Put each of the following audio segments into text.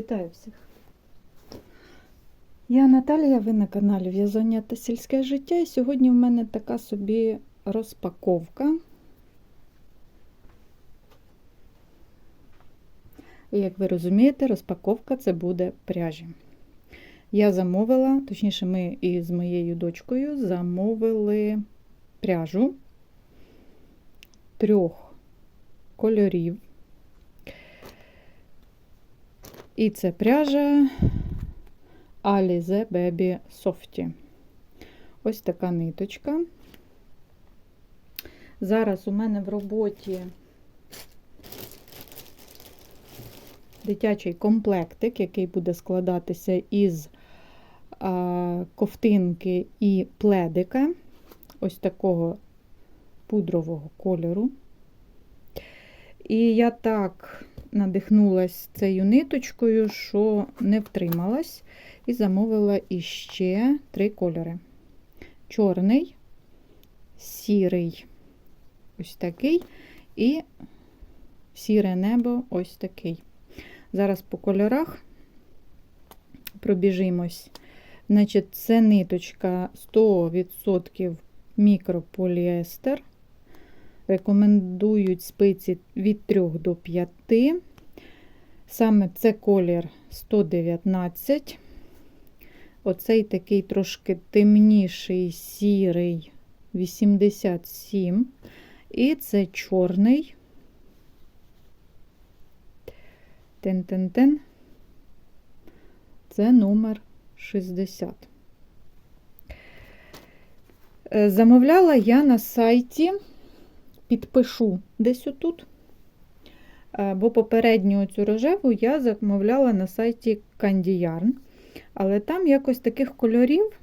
Вітаю всіх! Я Наталія, ви на каналі В'язання та сільське життя. І сьогодні в мене така собі розпаковка. І як ви розумієте, розпаковка це буде пряжі. Я замовила, точніше, ми із моєю дочкою замовили пряжу трьох кольорів. І це пряжа Alize Baby Softy. Ось така ниточка. Зараз у мене в роботі дитячий комплектик, який буде складатися із ковтинки і пледика, ось такого пудрового кольору. І я так надихнулась цією ниточкою, що не втрималась, і замовила іще три кольори: чорний, сірий, ось такий, і сіре небо ось такий. Зараз по кольорах пробіжимось. Значить, це ниточка 100% мікрополіестер. Рекомендують спиці від 3 до 5. Саме це колір 119. Оцей такий трошки темніший, сірий 87. І це чорний. Тен-тен-тен. Це номер 60. Е, Замовляла я на сайті підпишу десь отут. Бо попередню цю рожеву я замовляла на сайті Candy Yarn. Але там якось таких кольорів,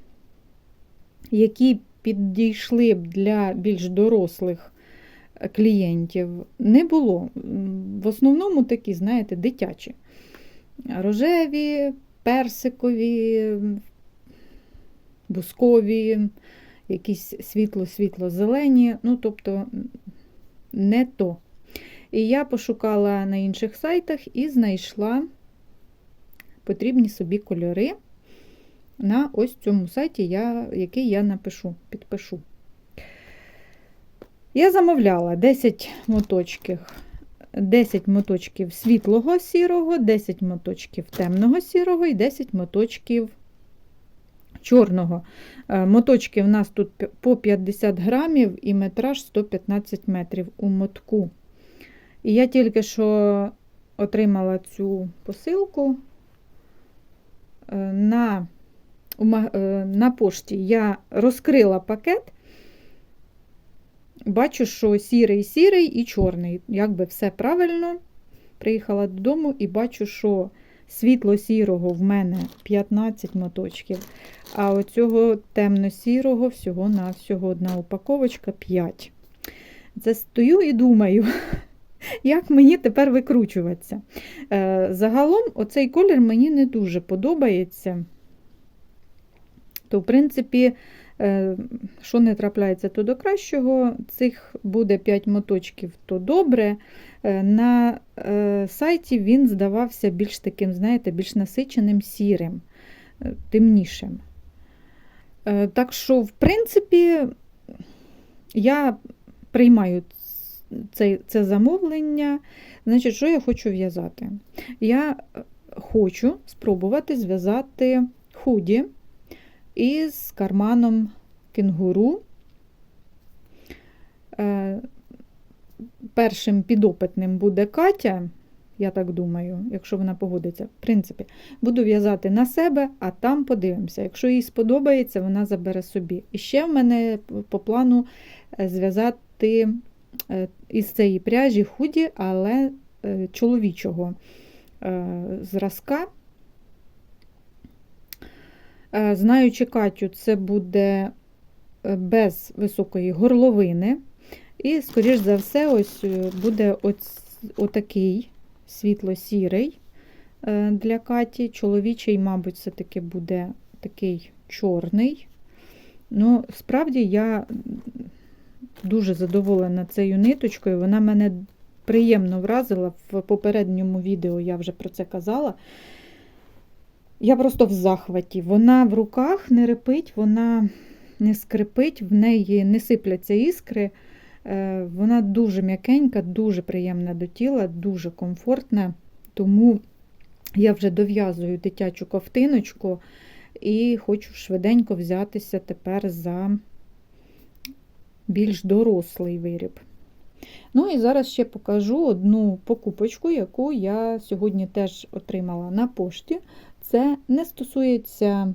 які підійшли б для більш дорослих клієнтів, не було. В основному такі, знаєте, дитячі. Рожеві, персикові, бускові, якісь світло-світло-зелені, ну, тобто не то. І я пошукала на інших сайтах і знайшла потрібні собі кольори на ось цьому сайті, я, який я напишу, підпишу. Я замовляла 10 моточків, 10 моточків світлого сірого, 10 моточків темного сірого і 10 моточків чорного. Моточки в нас тут по 50 грамів і метраж 115 метрів у мотку. І я тільки що отримала цю посилку на на пошті я розкрила пакет, бачу, що сірий, сірий і чорний. Якби все правильно. Приїхала додому і бачу, що світло-сірого в мене 15 моточків, а оцього темно-сірого всього-навсього одна упаковочка 5. Це стою і думаю, як мені тепер викручуватися. Загалом, оцей колір мені не дуже подобається. То, в принципі, що не трапляється, то до кращого. Цих буде 5 моточків, то добре. На сайті він здавався більш таким, знаєте, більш насиченим сірим, темнішим. Так що, в принципі, я приймаю це, це замовлення. Значить, що я хочу в'язати? Я хочу спробувати зв'язати худі із карманом кенгуру. Першим підопитним буде Катя, я так думаю, якщо вона погодиться. В принципі, буду в'язати на себе, а там подивимося. Якщо їй сподобається, вона забере собі. І ще в мене по плану зв'язати із цієї пряжі худі, але чоловічого зразка. Знаючи Катю, це буде без високої горловини. І, скоріш за все, ось буде ось отакий світло-сірий для Каті. Чоловічий, мабуть, все-таки буде такий чорний. Ну, справді, я дуже задоволена цією ниточкою. Вона мене приємно вразила. В попередньому відео я вже про це казала. Я просто в захваті. Вона в руках не репить, вона не скрипить, в неї не сипляться іскри. Е, Вона дуже м'якенька, дуже приємна до тіла, дуже комфортна. Тому я вже дов'язую дитячу ковтиночку і хочу швиденько взятися тепер за більш дорослий виріб. Ну і зараз ще покажу одну покупочку, яку я сьогодні теж отримала на пошті. Це не стосується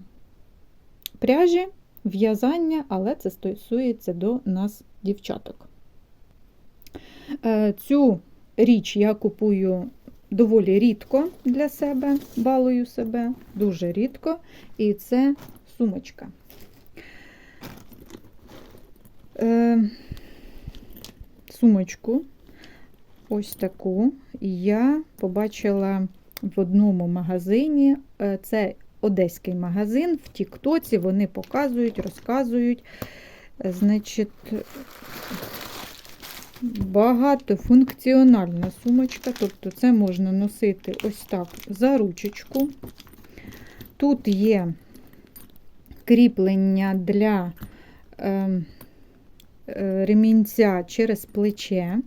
пряжі, в'язання, але це стосується до нас дівчаток. Е, Цю річ я купую доволі рідко для себе, балую себе, дуже рідко. І це сумочка. Е, Сумочку, ось таку, я побачила в одному магазині. Е, Це одеський магазин. В Тіктоці вони показують, розказують. Значить, багатофункціональна сумочка, тобто це можна носити ось так за ручечку. Тут є кріплення для е, е, ремінця через плече,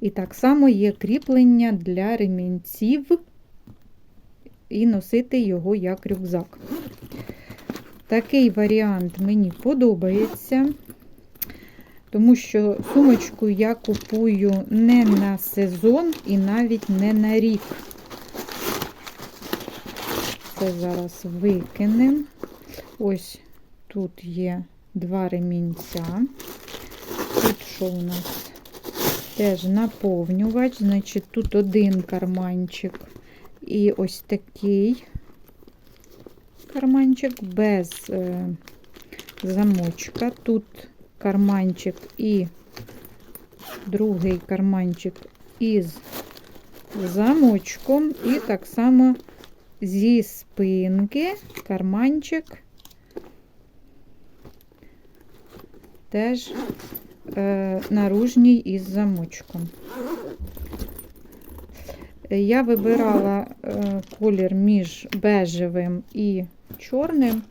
і так само є кріплення для ремінців і носити його як рюкзак. Такий варіант мені подобається, тому що сумочку я купую не на сезон і навіть не на рік. Це зараз викинемо. Ось тут є два ремінця. Тут що у нас? Теж наповнювач, значить, тут один карманчик і ось такий карманчик без е, замочка. Тут карманчик і другий карманчик із замочком, і так само зі спинки карманчик теж е, наружній із замочком. Я вибирала е, колір між бежевим і чорним.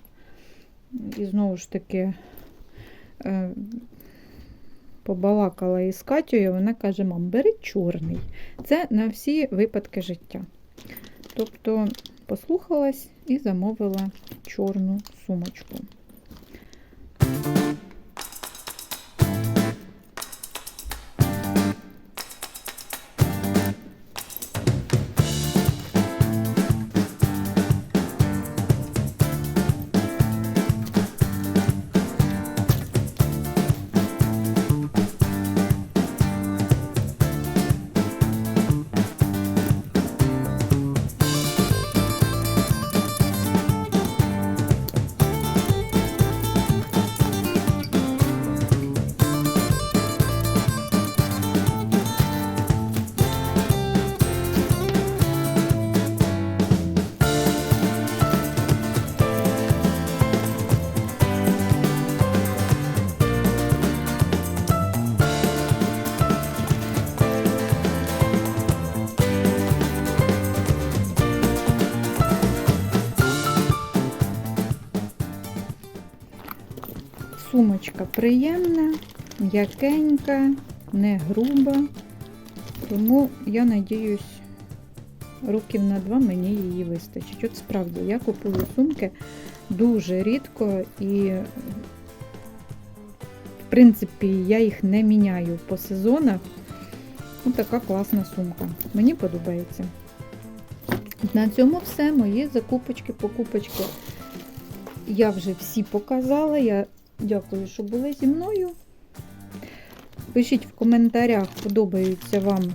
І знову ж таки е, побалакала із Катєю, вона каже: мам, бери чорний. Це на всі випадки життя. Тобто послухалась і замовила чорну сумочку. Сумочка приємна, м'якенька, не груба. Тому я надіюсь, років на два мені її вистачить. От справді, я купую сумки дуже рідко і, в принципі, я їх не міняю по сезонах. Ось така класна сумка. Мені подобається. На цьому все. Мої закупочки, покупочки. Я вже всі показала. Я дякую, що були зі мною. Пишіть в коментарях, подобаються вам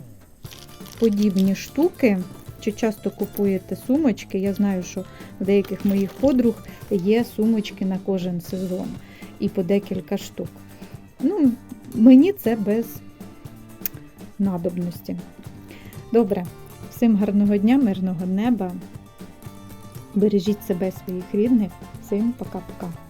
подібні штуки. Чи часто купуєте сумочки? Я знаю, що в деяких моїх подруг є сумочки на кожен сезон і по декілька штук. Ну, мені це без надобності. Добре, всім гарного дня, мирного неба. Бережіть себе, своїх рідних. Всім пока-пока.